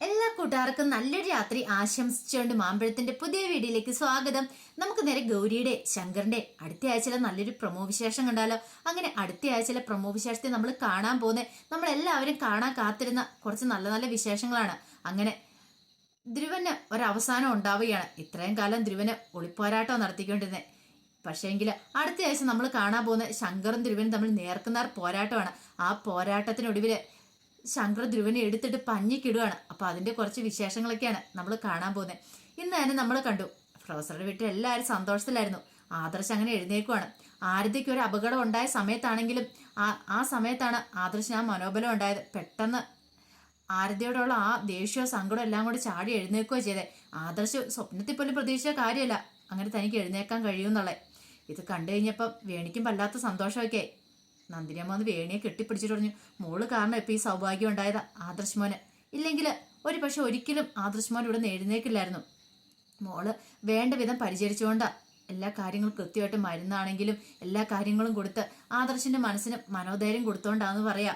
എല്ലാ കൂട്ടുകാർക്കും നല്ലൊരു രാത്രി ആശംസിച്ചുകൊണ്ട് മാമ്പഴത്തിന്റെ പുതിയ വീഡിയോയിലേക്ക് സ്വാഗതം. നമുക്ക് നേരെ ഗൗരിയുടെ ശങ്കറിന്റെ അടുത്ത ആഴ്ചയിലെ നല്ലൊരു പ്രമോ വിശേഷം കണ്ടാലോ? അങ്ങനെ അടുത്ത ആഴ്ചയിലെ പ്രമോ വിശേഷത്തെ നമ്മൾ കാണാൻ പോകുന്നത് നമ്മൾ എല്ലാവരും കാണാൻ കാത്തിരുന്ന കുറച്ച് നല്ല നല്ല വിശേഷങ്ങളാണ്. അങ്ങനെ ധ്രുവന് ഒരവസാനം ഉണ്ടാവുകയാണ്. ഇത്രയും കാലം ധ്രുവന് ഒളിപ്പോരാട്ടം നടത്തിക്കൊണ്ടിരുന്നത്. പക്ഷേങ്കിൽ അടുത്ത ആഴ്ച നമ്മൾ കാണാൻ പോകുന്ന ശങ്കറും ധ്രുവനും തമ്മിൽ നേർക്കുന്നാർ പോരാട്ടമാണ്. ആ പോരാട്ടത്തിനൊടുവിൽ ശങ്കർ ധ്രുവനെ എടുത്തിട്ട് പഞ്ഞിക്കിടുകയാണ് അപ്പൊ അതിന്റെ കുറച്ച് വിശേഷങ്ങളൊക്കെയാണ് നമ്മൾ കാണാൻ പോകുന്നത് ഇന്ന് തന്നെ നമ്മൾ കണ്ടു. പ്രൊഫസറുടെ വീട്ടിൽ എല്ലാവരും സന്തോഷത്തിലായിരുന്നു. ആദർശ് അങ്ങനെ എഴുന്നേക്കുവാണ് ആരതിക്ക് ഒരു അപകടം ഉണ്ടായ സമയത്താണെങ്കിലും ആ ആ സമയത്താണ് ആദർശിന് ആ മനോബലം ഉണ്ടായത്. പെട്ടെന്ന് ആരതിയോടുള്ള ആ ദേഷ്യവും സങ്കടവും എല്ലാം കൂടി ചാടി എഴുന്നേക്കുകയോ ചെയ്തേ. ആദർശ് സ്വപ്നത്തിൽ പോലും പ്രതീക്ഷിച്ച കാര്യമല്ല. അങ്ങനെ തനിക്ക് എഴുന്നേക്കാൻ കഴിയുമെന്നുള്ളത് ഇത് കണ്ടു കഴിഞ്ഞപ്പം വേണിക്കും വല്ലാത്ത സന്തോഷമൊക്കെ നന്ദിനി അമ്മ ഒന്ന് വേണിയെ കെട്ടിപ്പിടിച്ചിട്ട് പറഞ്ഞു മോൾ കാരണം ഇപ്പൊ ഈ സൗഭാഗ്യം ഉണ്ടായത് ആദർശ് മോന്. ഇല്ലെങ്കിൽ ഒരു പക്ഷെ ഒരിക്കലും ആദർശ് മോൻ ഇവിടെ നിന്ന് മോൾ വേണ്ട വിധം പരിചരിച്ചുകൊണ്ടാ എല്ലാ കാര്യങ്ങളും കൃത്യമായിട്ട് മരുന്നാണെങ്കിലും എല്ലാ കാര്യങ്ങളും കൊടുത്ത് ആദർശിന്റെ മനസ്സിന് മനോധൈര്യം കൊടുത്തോണ്ടാന്ന് പറയാ.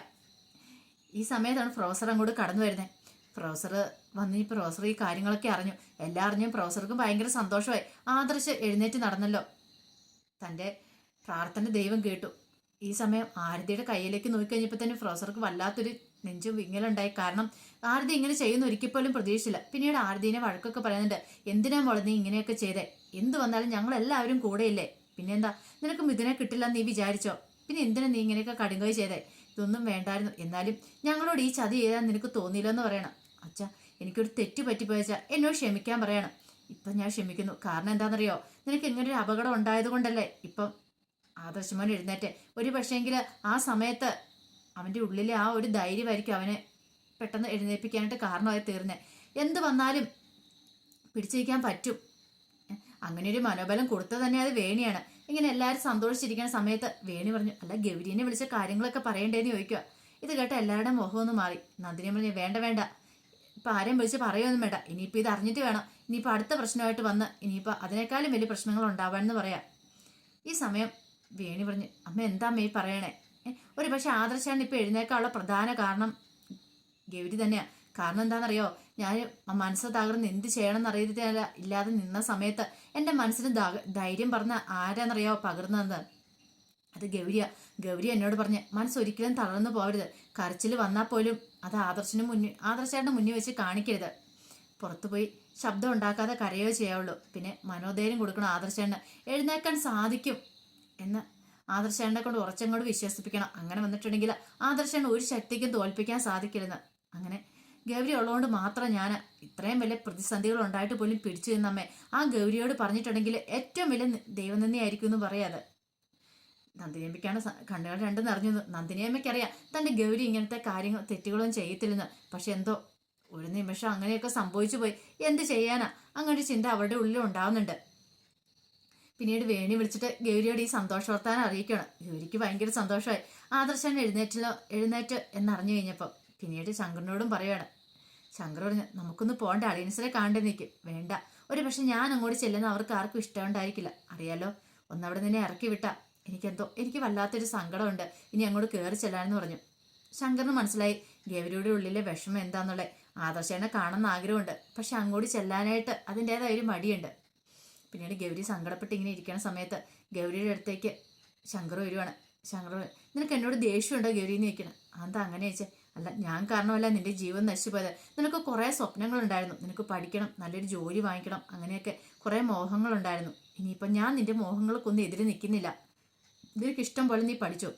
ഈ സമയത്താണ് പ്രൊഫസർ അങ്ങോട്ട് കടന്നു വരുന്നത് പ്രൊഫസർ വന്ന് ഈ പ്രൊഫസർ ഈ കാര്യങ്ങളൊക്കെ അറിഞ്ഞു. എല്ലാം അറിഞ്ഞും പ്രൊഫസർക്കും ഭയങ്കര സന്തോഷമായി. ആദർശ് എഴുന്നേറ്റ് നടന്നല്ലോ. തന്റെ പ്രാർത്ഥന ദൈവം കേട്ടു. ഈ സമയം ആരതിയുടെ കയ്യിലേക്ക് നോക്കിക്കഴിഞ്ഞപ്പോൾ തന്നെ പ്രൊഫസർക്ക് വല്ലാത്തൊരു നെഞ്ചും വിങ്ങലുണ്ടായി. കാരണം ആരതി ഇങ്ങനെ ചെയ്യുന്ന ഒരിക്കൽ പ്രതീക്ഷിച്ചില്ല. പിന്നീട് ആരതിനെ വഴക്കൊക്കെ പറയുന്നുണ്ട്. എന്തിനാ മോളെ നീ ഇങ്ങനെയൊക്കെ ചെയ്തേ? എന്ത് വന്നാലും ഞങ്ങൾ എല്ലാവരും കൂടെയില്ലേ? പിന്നെന്താ? നിനക്ക് മിഥുനെ കിട്ടില്ല നീ വിചാരിച്ചോ? പിന്നെ എന്തിനാ നീ ഇങ്ങനെയൊക്കെ കടുങ്കോയി ചെയ്തേ? ഇതൊന്നും വേണ്ടായിരുന്നു. എന്നാലും ഞങ്ങളോട് ഈ ചതി ചെയ്താൽ നിനക്ക് തോന്നിയില്ലെന്ന് പറയണം. അച്ഛ എനിക്കൊരു തെറ്റ് പറ്റിപ്പോയച്ചാ എന്നോട് ക്ഷമിക്കാൻ പറയണം. ഇപ്പം ഞാൻ ക്ഷമിക്കുന്നു. കാരണം എന്താണെന്നറിയോ? നിനക്ക് ഇങ്ങനെ ഒരു അപകടം ഉണ്ടായത് കൊണ്ടല്ലേ ഇപ്പം ആദർശമോൻ എഴുന്നേറ്റ് ഒരു പക്ഷേങ്കിൽ ആ സമയത്ത് അവന്റെ ഉള്ളിലെ ആ ഒരു ധൈര്യമായിരിക്കും അവനെ പെട്ടെന്ന് എഴുന്നേൽപ്പിക്കാനായിട്ട് കാരണമായി തീർന്നെ. എന്ത് വന്നാലും പിടിച്ചിരിക്കാൻ പറ്റും. അങ്ങനെ ഒരു മനോബലം കൊടുത്തത് തന്നെ അത് വേണിയാണ്. ഇങ്ങനെ എല്ലാവരും സന്തോഷിച്ചിരിക്കുന്ന സമയത്ത് വേണി പറഞ്ഞു അല്ല ഗൗരീനെ വിളിച്ച കാര്യങ്ങളൊക്കെ പറയണ്ടേന്ന് ചോദിക്കുക ഇത് കേട്ട എല്ലാവരുടെയും മുഖം മാറി. നന്ദിനി പറഞ്ഞു വേണ്ട വേണ്ട. ഇപ്പം ആരെയും വിളിച്ച് പറയുമൊന്നും വേണ്ട. ഇനിയിപ്പോൾ ഇത് അറിഞ്ഞിട്ട് വേണം. ഇനിയിപ്പോൾ അടുത്ത പ്രശ്നമായിട്ട് വന്ന് ഇനിയിപ്പോൾ അതിനേക്കാളും വലിയ പ്രശ്നങ്ങൾ ഉണ്ടാവാനെന്ന് പറയാം. ഈ സമയം വേണി പറഞ്ഞു അമ്മ എന്താ അമ്മ ഈ പറയണേ? ഒരു പക്ഷെ ആദർശാണ് ഇപ്പൊ എഴുന്നേക്കാനുള്ള പ്രധാന കാരണം ഗൗരി തന്നെയാ. കാരണം എന്താണെന്നറിയോ? ഞാൻ മനസ്സ് തകർന്ന് എന്ത് ചെയ്യണമെന്ന് അറിയത്തില്ല ഇല്ലാതെ നിന്ന സമയത്ത് എന്റെ മനസ്സിന് ധൈര്യം പറഞ്ഞ ആരാന്നറിയോ പകർന്നതെന്ന്? അത് ഗൗരിയ. ഗൗരി എന്നോട് പറഞ്ഞ് മനസ്സ് ഒരിക്കലും തളർന്നു പോകരുത് കരച്ചിൽ വന്നാൽ പോലും അത് ആദർശന് മുന്നിൽ ആദർശായിട്ട് മുന്നിൽ വെച്ച് കാണിക്കരുത്. പുറത്തു പോയി ശബ്ദം ഉണ്ടാക്കാതെ കരയോ ചെയ്യാവുള്ളൂ പിന്നെ മനോധൈര്യം കൊടുക്കണം ആദർശേണ്ണ എഴുന്നേക്കാൻ സാധിക്കും. എന്ന് ആദർശേണ്ടെ കൊണ്ട് ഉറച്ചങ്ങോട് വിശ്വസിപ്പിക്കണം. അങ്ങനെ വന്നിട്ടുണ്ടെങ്കിൽ ആദർശേണ്ണ ഒരു ശക്തിക്കും തോൽപ്പിക്കാൻ സാധിക്കില്ലെന്ന്. അങ്ങനെ ഗൗരി ഉള്ളതുകൊണ്ട് മാത്രം ഞാൻ ഇത്രയും വലിയ പ്രതിസന്ധികൾ ഉണ്ടായിട്ട് പോലും പിടിച്ചു നിന്നമ്മേ. ആ ഗൗരിയോട് പറഞ്ഞിട്ടുണ്ടെങ്കിൽ ഏറ്റവും വലിയ ദൈവനിന്ദയായിരിക്കും എന്ന് പറയാതെ നന്ദിനിയമ്മയ്ക്കാണ് കണ്ണുകൾ രണ്ടും നിറഞ്ഞു നന്ദിനിയമ്മയ്ക്കറിയാം തന്റെ ഗൗരി ഇങ്ങനത്തെ കാര്യങ്ങൾ തെറ്റുകളൊന്നും ചെയ്യത്തില്ലെന്ന്. പക്ഷെ എന്തോ ഒരു നിമിഷം അങ്ങനെയൊക്കെ സംഭവിച്ചു പോയി. എന്ത് ചെയ്യാനാ? അങ്ങനെ ചിന്ത അവരുടെ ഉള്ളിൽ ഉണ്ടാവുന്നുണ്ട്. പിന്നീട് വേണി വിളിച്ചിട്ട് ഗൗരിയോട് ഈ സന്തോഷ വർത്താനം അറിയിക്കണം ഗൗരിക്ക് ഭയങ്കര സന്തോഷമായി. ആദർശൻ എഴുന്നേറ്റല്ലോ എഴുന്നേറ്റ് എന്നറിഞ്ഞു കഴിഞ്ഞപ്പോൾ പിന്നീട് ശങ്കറിനോടും പറയുകയാണ് ശങ്കർ പറഞ്ഞു നമുക്കൊന്ന് പോകണ്ട അളിയൻസിനെ കാണണ്ടേ നിൽക്കും വേണ്ട. ഒരു പക്ഷെ ഞാൻ അങ്ങോട്ട് ചെല്ലുന്ന അവർക്ക് ആർക്കും ഇഷ്ടമുണ്ടായിരിക്കില്ല. അറിയാലോ ഒന്നവിടെ നിന്നെ ഇറക്കി വിട്ടാ. എനിക്കെന്തോ എനിക്ക് വല്ലാത്തൊരു സങ്കടമുണ്ട്. ഇനി അങ്ങോട്ട് കയറി ചെല്ലാനെന്ന് പറഞ്ഞു. ശങ്കറിന് മനസ്സിലായി ഗൗരിയുടെ ഉള്ളിലെ വിഷമം എന്താന്നുള്ളത്. ആദർശേനെ കാണുന്ന ആഗ്രഹമുണ്ട്. പക്ഷെ അങ്ങോട്ട് ചെല്ലാനായിട്ട് അതിന്റെതായ ഒരു മടിയുണ്ട്. പിന്നീട് ഗൗരി സങ്കടപ്പെട്ട് ഇങ്ങനെ ഇരിക്കുന്ന സമയത്ത് ഗൗരിയുടെ അടുത്തേക്ക് ശങ്കർ വരുവാണ്. ശങ്കർ നിനക്ക് എന്നോട് ദേഷ്യമുണ്ടോ ഗൗരി? എന്ന് ചോദിക്കണം. അതാ അങ്ങനെ ചോദിച്ചേ? അല്ല ഞാൻ കാരണമല്ല നിന്റെ ജീവൻ നശിച്ചുപോയത്. നിനക്ക് കുറേ സ്വപ്നങ്ങളുണ്ടായിരുന്നു. നിനക്ക് പഠിക്കണം നല്ലൊരു ജോലി വാങ്ങിക്കണം അങ്ങനെയൊക്കെ കുറേ മോഹങ്ങളുണ്ടായിരുന്നു. ഇനിയിപ്പം ഞാൻ നിന്റെ മോഹങ്ങൾക്കൊന്നും എതിരെ നിൽക്കുന്നില്ല. നിനക്ക് ഇഷ്ടം പോലെ നീ പഠിച്ചോ.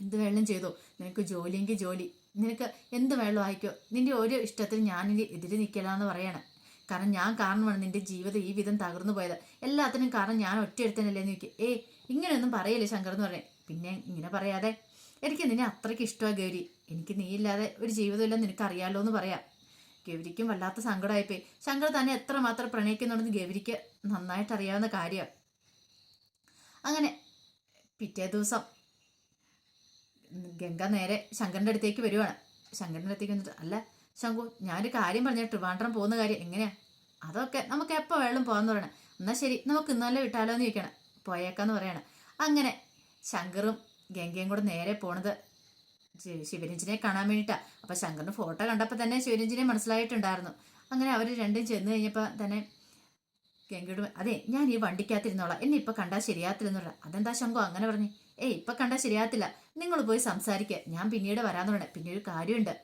എന്ത് വേണം ചെയ്തോ. നിനക്ക് ജോലിയെങ്കിൽ ജോലി. നിനക്ക് എന്ത് വേണം ആയിക്കോ. നിന്റെ ഓരോ ഇഷ്ടത്തിന് ഞാനിനി എതിരെ നിൽക്കില്ല എന്ന് പറയാണ്. കാരണം ഞാൻ കാരണമാണ് നിന്റെ ജീവിതം ഈ വിധം തകർന്നു പോയത്. എല്ലാത്തിനും കാരണം ഞാൻ ഒറ്റ എന്ന് ചോദിക്കും. ഏ ഇങ്ങനെയൊന്നും പറയല്ലേ ശങ്കർ എന്ന് പറഞ്ഞേ. പിന്നെ ഇങ്ങനെ പറയാതെ എനിക്ക് നിന്നെ അത്രയ്ക്ക് ഇഷ്ടമാണ് ഗൗരി. എനിക്ക് നീ ഇല്ലാതെ ഒരു ജീവിതമില്ലെന്ന് നിനക്ക് അറിയാലോ എന്ന് പറയാം. ഗൗരിക്കും വല്ലാത്ത സങ്കടമായിപ്പോയി. ശങ്കർ തന്നെ എത്രമാത്രം പ്രണയിക്കുന്നുണ്ടെന്ന് ഗൗരിക്ക് നന്നായിട്ട് അറിയാവുന്ന കാര്യം. അങ്ങനെ പിറ്റേ ദിവസം ഗംഗ നേരെ ശങ്കറിന്റെ അടുത്തേക്ക് വരുവാണ്. ശങ്കറിന്റെ അടുത്തേക്ക് വന്നിട്ട് അല്ല ശങ്കു ഞാനൊരു കാര്യം പറഞ്ഞ ട്രിവാൻഡ്രം പോകുന്ന കാര്യം എങ്ങനെയാ? അതൊക്കെ നമുക്ക് എപ്പോൾ വേണം പോകാന്ന് പറയണം. എന്നാൽ ശരി നമുക്ക് ഇന്നലെ വിട്ടാലോ എന്ന് ചോദിക്കണം. പോയേക്കാന്ന് പറയണം. അങ്ങനെ ശങ്കറും ഗംഗയും കൂടെ നേരെ പോണത് ശിവരഞ്ജിനെ കാണാൻ വേണ്ടിയിട്ടാണ് അപ്പം ശങ്കറിന് ഫോട്ടോ കണ്ടപ്പോൾ തന്നെ ശിവരഞ്ജിനെ മനസ്സിലായിട്ടുണ്ടായിരുന്നു. അങ്ങനെ അവർ രണ്ടും ചെന്ന് കഴിഞ്ഞപ്പോൾ തന്നെ ഗംഗയോട് അതെ ഞാൻ ഈ വണ്ടിക്കകത്തിരുന്നോളാം. എന്നെ ഇപ്പം കണ്ടാൽ ശരിയാത്തില്ലെന്ന് പറയാം അതെന്താ ശങ്കു അങ്ങനെ പറഞ്ഞു? ഏയ് ഇപ്പം കണ്ടാൽ ശരിയാത്തില്ല നിങ്ങൾ പോയി സംസാരിക്കുക ഞാൻ പിന്നീട് വരാമെന്ന് പറഞ്ഞ പിന്നെ ഒരു കാര്യമുണ്ട്.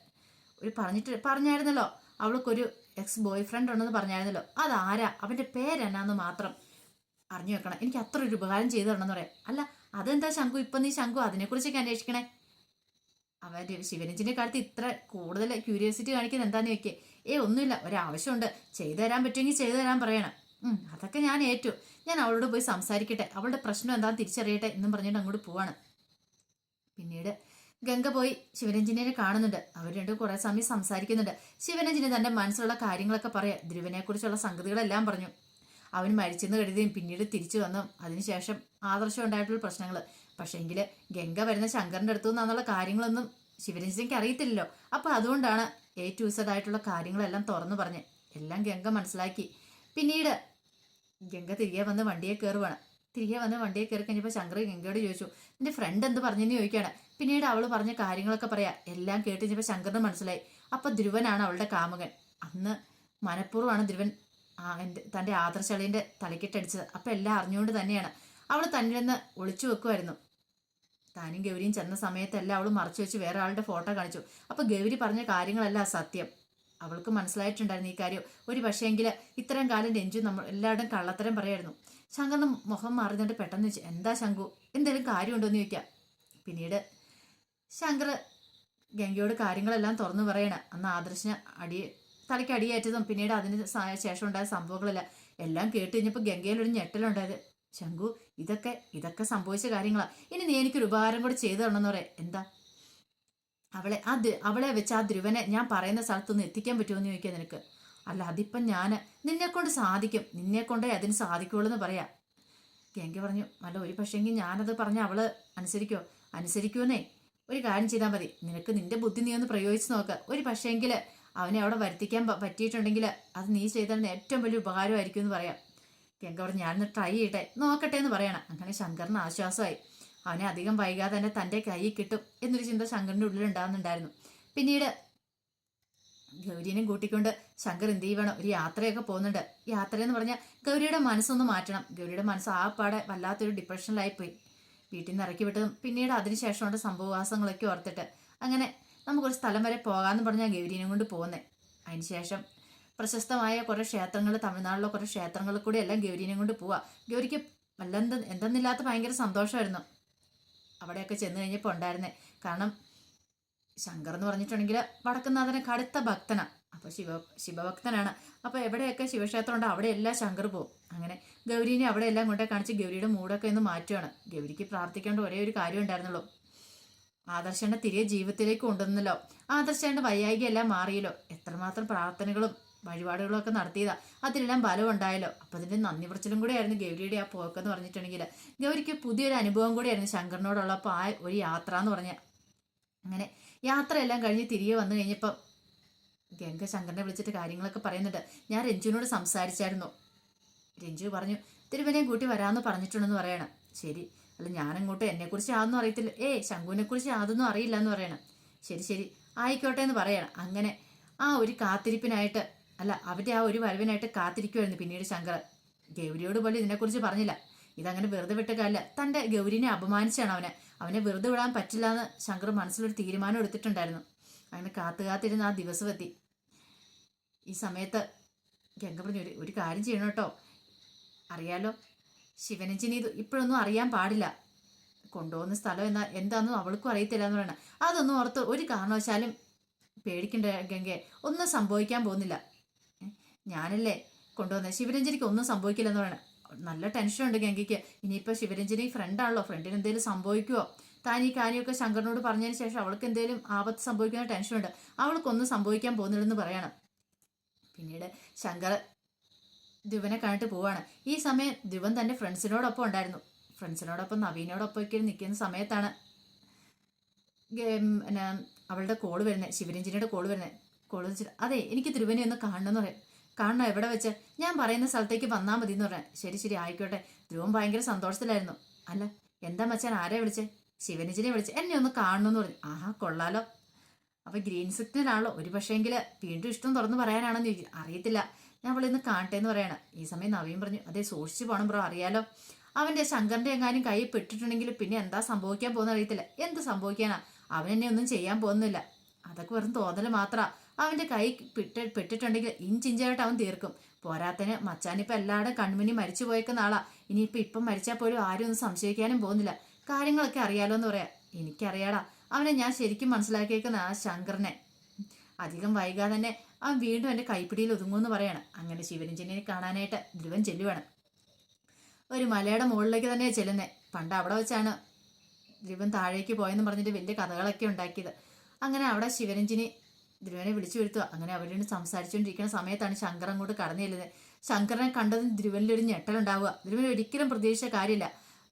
ഒരു പറഞ്ഞിട്ട് പറഞ്ഞായിരുന്നല്ലോ. അവൾക്കൊരു എക്സ് ബോയ് ഫ്രണ്ട് ഉണ്ടെന്ന് പറഞ്ഞായിരുന്നല്ലോ. അതാരാ? അവന്റെ പേരെന്നാന്ന് മാത്രം അറിഞ്ഞു വെക്കണം. എനിക്ക് അത്ര ഒരു ഉപകാരം ചെയ്തു തരണമെന്ന് പറയാം. അല്ല അതെന്താ ശംഖു? ഇപ്പം നീ ശംഖു അതിനെക്കുറിച്ചൊക്കെ അന്വേഷിക്കണേ? അവന്റെ ശിവരഞ്ജിന്റെ കാലത്ത് ഇത്ര കൂടുതൽ ക്യൂരിയോസിറ്റി കാണിക്കുന്നത് എന്താന്ന് വെക്കേ? ഏ ഒന്നുമില്ല. ഒരാവശ്യമുണ്ട്. ചെയ്തു തരാൻ പറ്റുമെങ്കിൽ ചെയ്തു തരാൻ പറയണം. അതൊക്കെ ഞാൻ ഏറ്റു. ഞാൻ അവളോട് പോയി സംസാരിക്കട്ടെ. അവളുടെ പ്രശ്നം എന്താണെന്ന് തിരിച്ചറിയട്ടെ എന്നും പറഞ്ഞിട്ട് അങ്ങോട്ട് പോവാണ്. പിന്നീട് ഗംഗ പോയി ശിവരഞ്ജനെ കാണുന്നുണ്ട്. അവർ രണ്ടും കുറെ സമയം സംസാരിക്കുന്നുണ്ട്. ശിവരഞ്ജന് തന്റെ മനസ്സിലുള്ള കാര്യങ്ങളൊക്കെ പറയാം ധ്രുവനെ കുറിച്ചുള്ള സംഗതികളെല്ലാം പറഞ്ഞു. അവൻ മരിച്ചെന്ന് കരുതിയും പിന്നീട് തിരിച്ചു വന്നു. അതിനുശേഷം ആദർശം ഉണ്ടായിട്ടുള്ള പ്രശ്നങ്ങൾ പക്ഷേങ്കിൽ ഗംഗ വരുന്ന ശങ്കറിന്റെ അടുത്തു നിന്നുള്ള കാര്യങ്ങളൊന്നും ശിവരഞ്ജനയ്ക്ക് അറിയത്തില്ലല്ലോ. അപ്പൊ അതുകൊണ്ടാണ് എ ടു സെഡ് ആയിട്ടുള്ള കാര്യങ്ങളെല്ലാം തുറന്നു പറഞ്ഞ്. എല്ലാം ഗംഗ മനസ്സിലാക്കി. പിന്നീട് ഗംഗ തിരികെ വന്ന് വണ്ടിയെ കയറുവാണ് തിരികെ വന്ന് വണ്ടിയെ കയറി കഴിഞ്ഞപ്പോൾ ശങ്കർ ഗംഗയോട് ചോദിച്ചു എന്റെ ഫ്രണ്ട് എന്ത് പറഞ്ഞെന്ന് ചോദിക്കുകയാണ് പിന്നീട് അവൾ പറഞ്ഞ കാര്യങ്ങളൊക്കെ പറയാം. എല്ലാം കേട്ട് കഴിഞ്ഞപ്പോൾ ശങ്കറിന് മനസ്സിലായി. അപ്പോൾ ധ്രുവനാണ് അവളുടെ കാമുകൻ. അന്ന് മനഃപൂർവമാണ് ധ്രുവൻ എന്റെ തന്റെ ആദർശളിന്റെ തലക്കിട്ടടിച്ചത്. അപ്പം എല്ലാം അറിഞ്ഞുകൊണ്ട് തന്നെയാണ്. അവൾ തന്നിൽ നിന്ന് ഒളിച്ചു വെക്കുമായിരുന്നു താനും ഗൗരിയും ചെന്ന സമയത്തെല്ലാം അവൾ മറച്ചു വെച്ച് വേറെ ആളുടെ ഫോട്ടോ കാണിച്ചു. അപ്പോൾ ഗൗരി പറഞ്ഞ കാര്യങ്ങളല്ല സത്യം. അവൾക്ക് മനസ്സിലായിട്ടുണ്ടായിരുന്നു ഈ കാര്യം. ഒരു പക്ഷേങ്കിൽ ഇത്രയും കാലം രഞ്ജു നമ്മൾ എല്ലാവരുടെയും കള്ളത്തരം പറയായിരുന്നു. ശങ്കറിന് മുഖം മാറുന്നുണ്ട് പെട്ടെന്ന് വെച്ചു എന്താ ശങ്കു എന്തെങ്കിലും കാര്യമുണ്ടോ എന്ന് ചോദിക്കാം. പിന്നീട് ശങ്കർ ഗംഗയോട് കാര്യങ്ങളെല്ലാം തുറന്നു പറയണ. അന്ന് ആദർശിന് അടി തലയ്ക്ക് അടിയേറ്റതും പിന്നീട് അതിന് ശേഷം ഉണ്ടായ സംഭവങ്ങളെല്ലാം എല്ലാം കേട്ട് കഴിഞ്ഞപ്പോൾ ഗംഗയിൽ ഒരു ഞെട്ടലുണ്ടായത്. ശങ്കു ഇതൊക്കെ ഇതൊക്കെ സംഭവിച്ച കാര്യങ്ങളാണ് ഇനി നീ എനിക്കൊരു ഉപകാരം കൂടെ ചെയ്തു തരണമെന്ന് പറയാം. എന്താ? അവളെ ആ അവളെ വെച്ച് ആ ധ്രുവനെ ഞാൻ പറയുന്ന സ്ഥലത്തൊന്ന് എത്തിക്കാൻ പറ്റുമോ എന്ന് ചോദിക്കാം നിനക്ക്. അല്ല അതിപ്പം ഞാൻ നിന്നെ കൊണ്ട് സാധിക്കും. നിന്നെ കൊണ്ടേ അതിന് സാധിക്കുള്ളൂ എന്ന് പറയാം. ഗംഗ പറഞ്ഞു അല്ല ഒരു പക്ഷേങ്കിൽ ഞാനത് പറഞ്ഞ അവൾ അനുസരിക്കോ? അനുസരിക്കുമെന്നേ. ഒരു കാര്യം ചെയ്താൽ മതി. നിനക്ക് നിന്റെ ബുദ്ധി നീ ഒന്ന് പ്രയോഗിച്ച് നോക്ക്. ഒരു പക്ഷേങ്കിൽ അവനെ അവിടെ വരുത്തിക്കാൻ പറ്റിയിട്ടുണ്ടെങ്കിൽ അത് നീ ചെയ്താൽ ഏറ്റവും വലിയ ഉപകാരമായിരിക്കും എന്ന് പറയാം. ഗംഗ പറഞ്ഞു ഞാനൊന്ന് ട്രൈ ചെയ്യട്ടെ. നോക്കട്ടെ എന്ന് പറയണം. അങ്ങനെ ശങ്കറിന് ആശ്വാസമായി. അവനെ അധികം വൈകാതെ തന്നെ തന്റെ കൈ കിട്ടും എന്നൊരു ചിന്ത ശങ്കറിന്റെ ഉള്ളിൽ ഉണ്ടാകുന്നുണ്ടായിരുന്നു പിന്നീട് ഗൗരീനെയും കൂട്ടിക്കൊണ്ട് ശങ്കർ എന്ത് ചെയ്യണം? ഒരു യാത്രയൊക്കെ പോകുന്നുണ്ട്. യാത്ര എന്ന് പറഞ്ഞാൽ ഗൗരിയുടെ മനസ്സൊന്ന് മാറ്റണം. ഗൗരിയുടെ മനസ്സ് ആ പാടെ വല്ലാത്തൊരു ഡിപ്രഷനിലായിപ്പോയി വീട്ടിൽ നിന്ന് ഇറക്കി വിട്ടതും പിന്നീട് അതിനുശേഷമുണ്ട് സംഭവവാസങ്ങളൊക്കെ ഓർത്തിട്ട് അങ്ങനെ നമുക്കൊരു സ്ഥലം വരെ പോകാമെന്ന് പറഞ്ഞാൽ ഗൗരീനെയും കൊണ്ട് പോകുന്നത് അതിനുശേഷം പ്രശസ്തമായ കുറേ ക്ഷേത്രങ്ങൾ തമിഴ്നാട്ടിലെ കുറേ ക്ഷേത്രങ്ങളിൽ കൂടി എല്ലാം ഗൗരീനെയും കൊണ്ട് പോവാം. ഗൗരിക്ക് വല്ലെന്ത് എന്തെന്നില്ലാത്ത ഭയങ്കര സന്തോഷമായിരുന്നു. അവിടെയൊക്കെ ചെന്ന് കഴിഞ്ഞപ്പോൾ ഉണ്ടായിരുന്നേ. കാരണം ശങ്കർ എന്ന് പറഞ്ഞിട്ടുണ്ടെങ്കിൽ വടക്കുന്നാഥനെ കടുത്ത ഭക്തനാണ് അപ്പോൾ ശിവ ശിവഭക്തനാണ്. അപ്പോൾ എവിടെയൊക്കെ ശിവക്ഷേത്രം ഉണ്ടോ അവിടെയെല്ലാം ശങ്കർ പോകും അങ്ങനെ ഗൗരീനെ അവിടെ എല്ലാം കൊണ്ടേ കാണിച്ച് ഗൗരിയുടെ മൂടൊക്കെ ഒന്ന് മാറ്റുകയാണ് ഗൗരിക്ക് പ്രാർത്ഥിക്കേണ്ട ഒരേ ഒരു കാര്യം ഉണ്ടായിരുന്നുള്ളൂ. ആദർശന്റെ തിരികെ ജീവിതത്തിലേക്ക് കൊണ്ടുവന്നല്ലോ. ആദർശന്റെ വൈയായിക എല്ലാം മാറിയല്ലോ. എത്രമാത്രം പ്രാർത്ഥനകളും വഴിപാടുകളും ഒക്കെ നടത്തിയതാ. അതിലെല്ലാം ബലം ഉണ്ടായല്ലോ. അപ്പൊ അതിന്റെ നന്ദി പറച്ചിലും കൂടെ ആയിരുന്നു ഗൗരിയുടെ ആ പോക്കെന്ന് പറഞ്ഞിട്ടുണ്ടെങ്കിൽ ഗൗരിക്ക് പുതിയൊരു അനുഭവം കൂടിയായിരുന്നു ശങ്കറിനോടുള്ള ആ ഒരു യാത്ര എന്ന് പറഞ്ഞ. അങ്ങനെ യാത്രയെല്ലാം കഴിഞ്ഞ് തിരികെ വന്നു കഴിഞ്ഞപ്പം ഗംഗ ശങ്കറിനെ വിളിച്ചിട്ട് കാര്യങ്ങളൊക്കെ പറയുന്നുണ്ട്. ഞാൻ രഞ്ജുവിനോട് സംസാരിച്ചായിരുന്നു. രഞ്ജു പറഞ്ഞു തിരുവനയും കൂട്ടി വരാമെന്ന് പറഞ്ഞിട്ടുണ്ടെന്ന് പറയണം. ശരി. അല്ല ഞാനങ്ങോട്ട് എന്നെക്കുറിച്ച് യാതൊന്നും അറിയത്തില്ല. ഏ ശങ്കുവിനെ കുറിച്ച് യാതൊന്നും അറിയില്ല എന്ന് പറയണം. ശരി ശരി. ആയിക്കോട്ടെ എന്ന് പറയണം. അങ്ങനെ ആ ഒരു കാത്തിരിപ്പിനായിട്ട് അല്ല അവരുടെ ആ ഒരു വരവിനായിട്ട് കാത്തിരിക്കുമായിരുന്നു പിന്നീട് ശങ്കർ. ഗൗരിയോട് പോലും ഇതിനെക്കുറിച്ച് പറഞ്ഞില്ല. ഇതങ്ങനെ വെറുതെ വിട്ട കാലില്ല തന്റെ ഗൗരിനെ അപമാനിച്ചാണ് അവനെ. അവനെ വെറുതെ വിടാൻ പറ്റില്ല എന്ന് ശങ്കർ മനസ്സിലൊരു തീരുമാനം എടുത്തിട്ടുണ്ടായിരുന്നു. അങ്ങനെ കാത്തു കാത്തിരുന്ന് ആ ദിവസം എത്തി. ഈ സമയത്ത് ഗംഗ പറഞ്ഞു ഒരു ഒരു കാര്യം ചെയ്യണം കേട്ടോ. അറിയാലോ ശിവനഞ്ചിനി ഇത് ഇപ്പോഴൊന്നും അറിയാൻ പാടില്ല. കൊണ്ടുപോകുന്ന സ്ഥലം എന്നാ എന്താണെന്നും അവൾക്കും അറിയത്തില്ല എന്ന് പറയണം. അതൊന്നും ഓർത്ത് ഒരു കാരണവശാലും പേടിക്കണ്ട ഗംഗയെ. ഒന്നും സംഭവിക്കാൻ പോകുന്നില്ല. ഞാനല്ലേ കൊണ്ടുവന്നത് ശിവരഞ്ജനിക്ക് ഒന്നും സംഭവിക്കില്ലെന്ന് പറയണം. നല്ല ടെൻഷനുണ്ട് ഗംഗയ്ക്ക്. ഇനിയിപ്പോൾ ശിവരഞ്ജനി ഫ്രണ്ടാണല്ലോ ഫ്രണ്ടിന് എന്തെങ്കിലും സംഭവിക്കുമോ താൻ ഈ കാര്യമൊക്കെ ശങ്കറിനോട് പറഞ്ഞതിന് ശേഷം അവൾക്ക് എന്തെങ്കിലും ആപത്ത് സംഭവിക്കുന്ന ടെൻഷനുണ്ട് അവൾക്കൊന്നും സംഭവിക്കാൻ പോകുന്നില്ലെന്ന് പറയണം. പിന്നീട് ശങ്കർ ദിവനെ കണ്ടിട്ട് പോവാണ്. ഈ സമയം ദിവൻ തന്റെ ഫ്രണ്ട്സിനോടൊപ്പം ഉണ്ടായിരുന്നു. ഫ്രണ്ട്സിനോടൊപ്പം നവീനോടൊപ്പം ഒക്കെ നിൽക്കുന്ന സമയത്താണ് അവളുടെ കോൾ വരുന്നത്. ശിവരഞ്ജനിയുടെ കോൾ വരുന്നത്. കോൾ വെച്ചിട്ട് അതെ എനിക്ക് ധ്രുവനെ ഒന്ന് കാണണമെന്ന് പറയാം. കാണണം എവിടെ വെച്ച്? ഞാൻ പറയുന്ന സ്ഥലത്തേക്ക് വന്നാൽ മതി എന്ന് പറഞ്ഞാൽ ശരി ശരി ആയിക്കോട്ടെ. ധ്രുവൻ ഭയങ്കര സന്തോഷത്തിലായിരുന്നു. അല്ല എന്താ മച്ചാൻ ആരെ വിളിച്ചേ? ശിവനിജിനെ വിളിച്ച്? എന്നെ ഒന്ന് കാണണമെന്ന് പറഞ്ഞു. ആഹാ കൊള്ളാലോ. അപ്പൊ ഗ്രീൻ സിഗ്നലാണല്ലോ. ഒരു പക്ഷേങ്കിൽ വീണ്ടും ഇഷ്ടം തുറന്നു പറയാനാണെന്ന് ചോദിച്ചു അറിയത്തില്ല. ഞാൻ അവളെ ഇന്ന് കാണട്ടെ എന്ന് പറയണം. ഈ സമയം നവീൻ പറഞ്ഞു അതെ സൂക്ഷിച്ചു പോണം ബ്രോ അറിയാലോ. അവന്റെ ശങ്കറിന്റെ എങ്ങാനും കൈ പെട്ടിട്ടുണ്ടെങ്കിൽ പിന്നെ എന്താ സംഭവിക്കാൻ പോകുന്ന അറിയത്തില്ല. എന്ത് സംഭവിക്കാനാ? അവൻ എന്നെ ഒന്നും ചെയ്യാൻ പോകുന്നില്ല. അതൊക്കെ വെറും തോന്നൽ മാത്രാ. അവന്റെ കൈ പിട്ട് പെട്ടിട്ടുണ്ടെങ്കിൽ ഇഞ്ചിഞ്ചായിട്ട് അവൻ തീർക്കും. പോരാത്തന് മച്ചാനിപ്പം എല്ലാവരും കൺമുനി മരിച്ചു പോയേക്കുന്ന ആളാ. ഇനിയിപ്പം ഇപ്പം മരിച്ചാൽ പോലും ആരും ഒന്നും സംശയിക്കാനും പോകുന്നില്ല. കാര്യങ്ങളൊക്കെ അറിയാലോ എന്ന് പറയാം. എനിക്കറിയാടാ. അവനെ ഞാൻ ശരിക്കും മനസ്സിലാക്കിയേക്കുന്ന ആ ശങ്കറിനെ. അധികം വൈകാതെ തന്നെ അവൻ വീണ്ടും എന്റെ കൈപ്പിടിയിൽ ഒതുങ്ങുമെന്ന് പറയാണ്. അങ്ങനെ ശിവരഞ്ജനെ കാണാനായിട്ട് ധ്രുവൻ ചെല്ലുവാണ്. ഒരു മലയുടെ മുകളിലേക്ക് തന്നെയാണ് ചെല്ലുന്നത് പണ്ട് അവിടെ വെച്ചാണ് ധ്രുവൻ താഴേക്ക് പോയെന്ന് പറഞ്ഞിട്ട് വലിയ കഥകളൊക്കെ ഉണ്ടാക്കിയത്. അങ്ങനെ അവിടെ ശിവരഞ്ജിനി ധ്രുവനെ വിളിച്ചു വരുത്തുക. അങ്ങനെ അവരോട് സംസാരിച്ചുകൊണ്ടിരിക്കുന്ന സമയത്താണ് ശങ്കർ അങ്ങോട്ട് കടന്നു ചെല്ലുന്നത്. ശങ്കറിനെ കണ്ടതും ധ്രുവനിലൊരു ഞെട്ടലുണ്ടാവുക ധ്രുവൻ ഒരിക്കലും പ്രതീക്ഷിച്ച കാര്യമില്ല.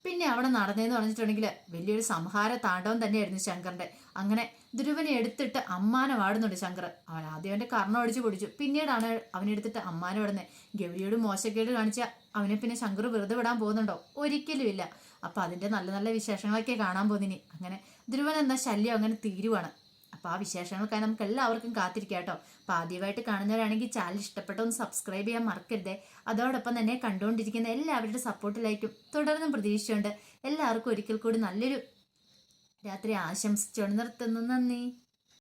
പിന്നെ അവിടെ നടന്നതെന്ന് പറഞ്ഞിട്ടുണ്ടെങ്കിൽ വലിയൊരു സംഹാര താണ്ഡവം തന്നെയായിരുന്നു ശങ്കറിന്റെ. അങ്ങനെ ധ്രുവനെ എടുത്തിട്ട് അമ്മാനെ വാടുന്നുണ്ട് ശങ്കർ. അവൻ ആദ്യം അവന്റെ കർണം അടിച്ചു പൊടിച്ചു. പിന്നീടാണ് അവനെടുത്തിട്ട് അമ്മാനെ വിടുന്നത്. ഗൗരിയോട് മോശക്കേട് കാണിച്ച അവനെ പിന്നെ ശങ്കർ വെറുതെ വിടാൻ പോകുന്നുണ്ടോ? ഒരിക്കലും ഇല്ല. അപ്പൊ അതിന്റെ നല്ല നല്ല വിശേഷങ്ങളൊക്കെ കാണാൻ പോകുന്നിനി അങ്ങനെ ധ്രുവൻ എന്ന ശല്യം അങ്ങനെ തീരുവാണ്. അപ്പൊ ആ വിശേഷങ്ങൾക്കായി നമുക്ക് എല്ലാവർക്കും കാത്തിരിക്കാം കേട്ടോ. അപ്പൊ ആദ്യമായിട്ട് കാണുന്നവരാണെങ്കിൽ ചാനൽ ഇഷ്ടപ്പെട്ട ഒന്ന് സബ്സ്ക്രൈബ് ചെയ്യാൻ മറക്കരുതേ. അതോടൊപ്പം തന്നെ കണ്ടുകൊണ്ടിരിക്കുന്ന എല്ലാവരുടെ സപ്പോർട്ടിലായിരിക്കും തുടർന്നും പ്രതീക്ഷിച്ചുകൊണ്ട് എല്ലാവർക്കും ഒരിക്കൽ കൂടി നല്ലൊരു രാത്രി ആശംസിച്ചുകൊണ്ട് നിർത്തുന്നു. നന്ദി.